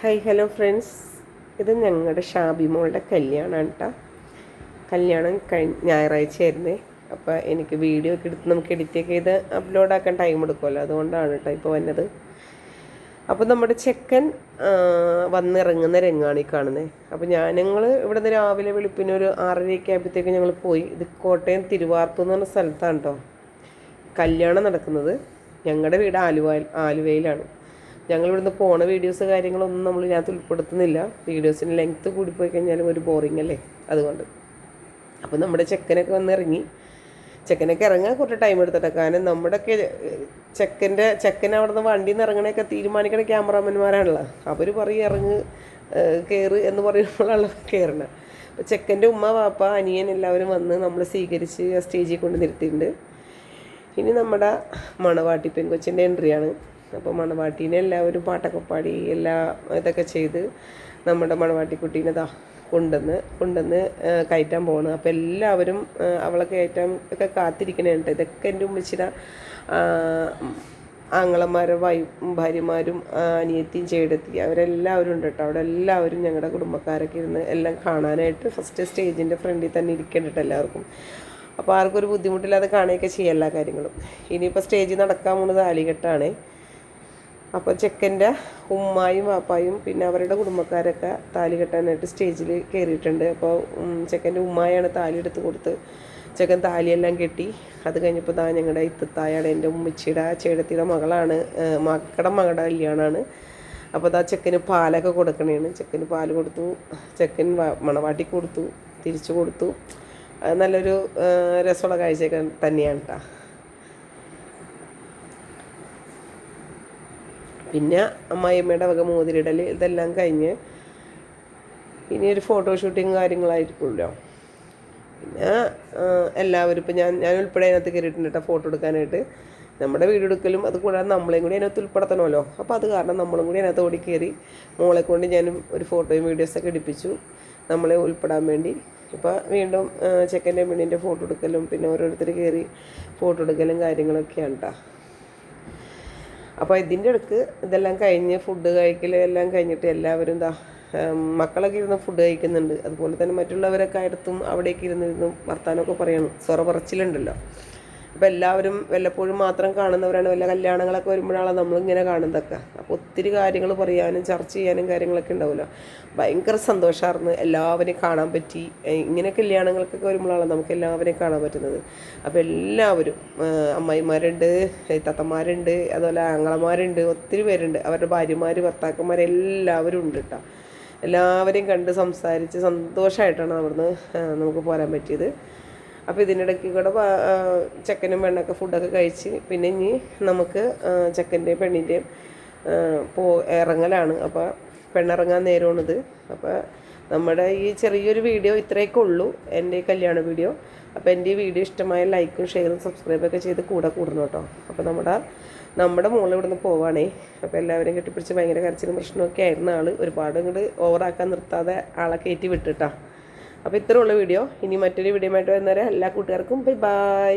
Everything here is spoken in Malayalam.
ഹായ് ഹലോ ഫ്രണ്ട്സ് ഇത് ഞങ്ങളുടെ ഷാബിമോളുടെ കല്യാണമാണ് കേട്ടോ കല്യാണം കഴിഞ്ഞ ഞായറാഴ്ചയായിരുന്നേ. അപ്പോൾ എനിക്ക് വീഡിയോ ഒക്കെ എടുത്ത് നമുക്ക് എഡിറ്റ് ഒക്കെ ചെയ്ത് അപ്ലോഡ് ആക്കാൻ ടൈം എടുക്കുമല്ലോ അതുകൊണ്ടാണ് കേട്ടോ ഇപ്പോൾ വന്നത്. അപ്പോൾ നമ്മുടെ ചെക്കൻ വന്നിറങ്ങുന്ന രംഗാണ് ഈ കാണുന്നത് അപ്പോൾ ഞാൻ ഞങ്ങൾ ഇവിടെ നിന്ന് രാവിലെ വെളുപ്പിന് ഒരു ആറരയൊക്കെ ആയപ്പോഴത്തേക്ക് ഞങ്ങൾ പോയി. ഇത് കോട്ടയം തിരുവാർപ്പ് എന്ന് പറഞ്ഞ സ്ഥലത്താണ് കേട്ടോ കല്യാണം നടക്കുന്നത്. ഞങ്ങളുടെ വീട് ആലുവ ആലുവയിലാണ്. ഞങ്ങൾ ഇവിടുന്ന് പോണ വീഡിയോസ് കാര്യങ്ങളൊന്നും നമ്മൾ ഇതിനകത്ത് ഉൾപ്പെടുത്തുന്നില്ല. വീഡിയോസിന് ലെങ്ത്ത് കൂടിപ്പോയി കഴിഞ്ഞാലും ഒരു ബോറിംഗ് അല്ലേ? അതുകൊണ്ട്. അപ്പോൾ നമ്മുടെ ചെക്കനൊക്കെ വന്ന് ഇറങ്ങി ചെക്കനൊക്കെ ഇറങ്ങാൻ കുറച്ച് ടൈം എടുത്തിട്ട്. കാരണം നമ്മുടെയൊക്കെ ചെക്കന്റെ ചെക്കൻ അവിടെ നിന്ന് വണ്ടിയിൽ നിന്ന് ഇറങ്ങണൊക്കെ തീരുമാനിക്കണ ക്യാമറാമാൻമാരാണല്ലോ അവർ പറയും ഇറങ്ങ് കയറ് എന്ന് പറയുമ്പോഴാണ് കയറണം അപ്പോൾ ചെക്കന്റെ ഉമ്മ പാപ്പ അനിയൻ എല്ലാവരും വന്ന് നമ്മൾ സ്വീകരിച്ച് ആ സ്റ്റേജിൽ കൊണ്ട് നിർത്തിയിട്ടുണ്ട്. ഇനി നമ്മുടെ മണവാട്ടി പെൺകൊച്ചിന്റെ എൻട്രിയാണ് അപ്പോൾ മണവാട്ടീനെ എല്ലാവരും പാട്ടൊക്കെ പാടി എല്ലാ ഇതൊക്കെ ചെയ്ത് നമ്മുടെ മണവാട്ടിക്കുട്ടീനെ ദാ കൊണ്ടുവന്ന് കൊണ്ടുവന്ന് കയറ്റാൻ പോകണം അപ്പോൾ എല്ലാവരും അവളെ കയറ്റാൻ ഒക്കെ കാത്തിരിക്കണുണ്ട് ഇതൊക്കെ എന്റെ ഉമ്മച്ചിര ആങ്ങളമാരെ വൈ ഭാര്യമാരും അനിയത്തിയും ചേടത്തി അവരെല്ലാവരും ഉണ്ട് കേട്ടോ. അവിടെ എല്ലാവരും ഞങ്ങളുടെ കുടുംബക്കാരൊക്കെ ഇരുന്ന് എല്ലാം കാണാനായിട്ട് ഫസ്റ്റ് സ്റ്റേജിന്റെ ഫ്രണ്ടിൽ തന്നെ ഇരിക്കേണ്ടിട്ട് എല്ലാവർക്കും. അപ്പോൾ ആർക്കും ഒരു ബുദ്ധിമുട്ടില്ലാതെ കാണുകയൊക്കെ ചെയ്യാം എല്ലാ കാര്യങ്ങളും. ഇനിയിപ്പോൾ സ്റ്റേജിൽ നടക്കാൻ പോകുന്നത് താലികെട്ടാണേ അപ്പോൾ ചെക്കന്റെ ഉമ്മായും വാപ്പായും പിന്നെ അവരുടെ കുടുംബക്കാരൊക്കെ താലി കെട്ടാനായിട്ട് സ്റ്റേജിൽ കയറിയിട്ടുണ്ട് അപ്പോൾ ചെക്കന്റെ ഉമ്മായാണ് താലി എടുത്ത് കൊടുത്ത് ചെക്കൻ താലിയെല്ലാം കെട്ടി. അത് കഴിഞ്ഞപ്പോൾ താ ഞങ്ങളുടെ ഇത്തത്തായാണ് എന്റെ ഉമ്മച്ചിയുടെ ചേടത്തിയുടെ മകളാണ് ഏഹ് മക്കളുടെ മകളുടെ കല്യാണമാണ് അപ്പോൾ അതാ ചെക്കന് പാലൊക്കെ കൊടുക്കണേണ്. ചെക്കന് പാൽ കൊടുത്തു ചെക്കൻ മണവാട്ടി കൊടുത്തു തിരിച്ചു കൊടുത്തു. നല്ലൊരു രസമുള്ള കാഴ്ചയൊക്കെ തന്നെയാണ് കേട്ടോ പിന്നെ അമ്മായിയമ്മയുടെ വക മോതിരിടൽ ഇതെല്ലാം കഴിഞ്ഞ് ഇനി ഒരു ഫോട്ടോ ഷൂട്ടിങ് കാര്യങ്ങളായിരിക്കുമല്ലോ. പിന്നെ എല്ലാവരും ഇപ്പം ഞാൻ ഞാൻ ഉൾപ്പെടെ അതിനകത്ത് കയറിയിട്ടുണ്ട് കേട്ടോ ഫോട്ടോ എടുക്കാനായിട്ട്. നമ്മുടെ വീഡിയോ എടുക്കലും അത് കൂടാതെ നമ്മളെയും കൂടി അതിനകത്ത് ഉൾപ്പെടുത്തണമല്ലോ. അപ്പോൾ അത് കാരണം നമ്മളും കൂടി അതിനകത്ത് ഓടി കയറി മോളെ കൊണ്ട് ഞാനും ഒരു ഫോട്ടോയും വീഡിയോസൊക്കെ എടുപ്പിച്ചു. നമ്മളെ ഉൾപ്പെടാൻ വേണ്ടി. ഇപ്പോൾ വീണ്ടും ചെക്കന്റെ പെണ്ണിന്റെ ഫോട്ടോ എടുക്കലും പിന്നെ ഓരോരുത്തർ കയറി ഫോട്ടോ എടുക്കലും കാര്യങ്ങളൊക്കെയാണ് കേട്ടോ അപ്പോൾ ഇതിന്റെ അടുക്ക് ഇതെല്ലാം കഴിഞ്ഞ് ഫുഡ് കഴിക്കൽ എല്ലാം കഴിഞ്ഞിട്ട് എല്ലാവരും എന്താ മക്കളൊക്കെ ഇരുന്ന് ഫുഡ് കഴിക്കുന്നുണ്ട്. അതുപോലെ തന്നെ മറ്റുള്ളവരൊക്കെ അടുത്തും അവിടേക്ക് ഇരുന്നിരുന്നും വർത്താനമൊക്കെ പറയണം. സ്വറ പറച്ചിലുണ്ടല്ലോ. അപ്പോൾ എല്ലാവരും വല്ലപ്പോഴും മാത്രം കാണുന്നവരാണ് വല്ല കല്യാണങ്ങളൊക്കെ വരുമ്പോഴാണ് നമ്മളിങ്ങനെ കാണുന്നതൊക്കെ. അപ്പോൾ ഒത്തിരി കാര്യങ്ങൾ പറയാനും ചർച്ച ചെയ്യാനും കാര്യങ്ങളൊക്കെ ഉണ്ടാവുമല്ലോ. ഭയങ്കര സന്തോഷമായിരുന്നു എല്ലാവരെയും കാണാൻ പറ്റി. ഇങ്ങനെ കല്യാണങ്ങൾക്കൊക്കെ വരുമ്പോഴാണ് നമുക്ക് എല്ലാവരെയും കാണാൻ പറ്റുന്നത്. അപ്പോൾ എല്ലാവരും അമ്മായിമാരുണ്ട് തത്തമാരുണ്ട് അതുപോലെ ആങ്ങളമാരുണ്ട് ഒത്തിരി പേരുണ്ട്. അവരുടെ ഭാര്യമാർ ഭർത്താക്കന്മാർ എല്ലാവരും ഉണ്ട് കേട്ടോ. എല്ലാവരെയും കണ്ട് സംസാരിച്ച് സന്തോഷമായിട്ടാണ് അവിടുന്ന് നമുക്ക് പോരാൻ പറ്റിയത്. അപ്പോൾ ഇതിനിടയ്ക്ക് കൂടെ ചെക്കനും പെണ്ണൊക്കെ ഫുഡൊക്കെ കഴിച്ച് പിന്നെ ഇനി നമുക്ക് ചെക്കന്റെയും പെണ്ണിന്റെയും പോ ഇറങ്ങലാണ്. അപ്പോൾ പെണ്ണിറങ്ങാൻ നേരമാണിത്. അപ്പോൾ നമ്മുടെ ഈ ചെറിയൊരു വീഡിയോ ഇത്രയൊക്കെ ഉള്ളൂ എന്റെ കല്യാണ വീഡിയോ. അപ്പോൾ എന്റെ ഈ വീഡിയോ ഇഷ്ടമായ ലൈക്കും ഷെയറും സബ്സ്ക്രൈബൊക്കെ ചെയ്ത് കൂടെ കൂടണം കേട്ടോ. അപ്പോൾ നമ്മുടെ നമ്മുടെ മോൾ ഇവിടുന്ന് പോവാണേ. അപ്പോൾ എല്ലാവരെയും കെട്ടിപ്പിടിച്ച് ഭയങ്കര കരച്ചിലും പ്രശ്നമൊക്കെ ആയിരുന്ന ആൾ ഒരുപാട് ഇങ്ങോട്ട് ഓവറാക്കാൻ നിർത്താതെ ആളെ കയറ്റി വിട്ടിട്ടാ. അപ്പോൾ ഇത്രയുള്ള വീഡിയോ. ഇനി മറ്റൊരു വീഡിയോ ആയിട്ട് വരുന്നവരെ എല്ലാ കൂട്ടുകാർക്കും ബൈ ബൈ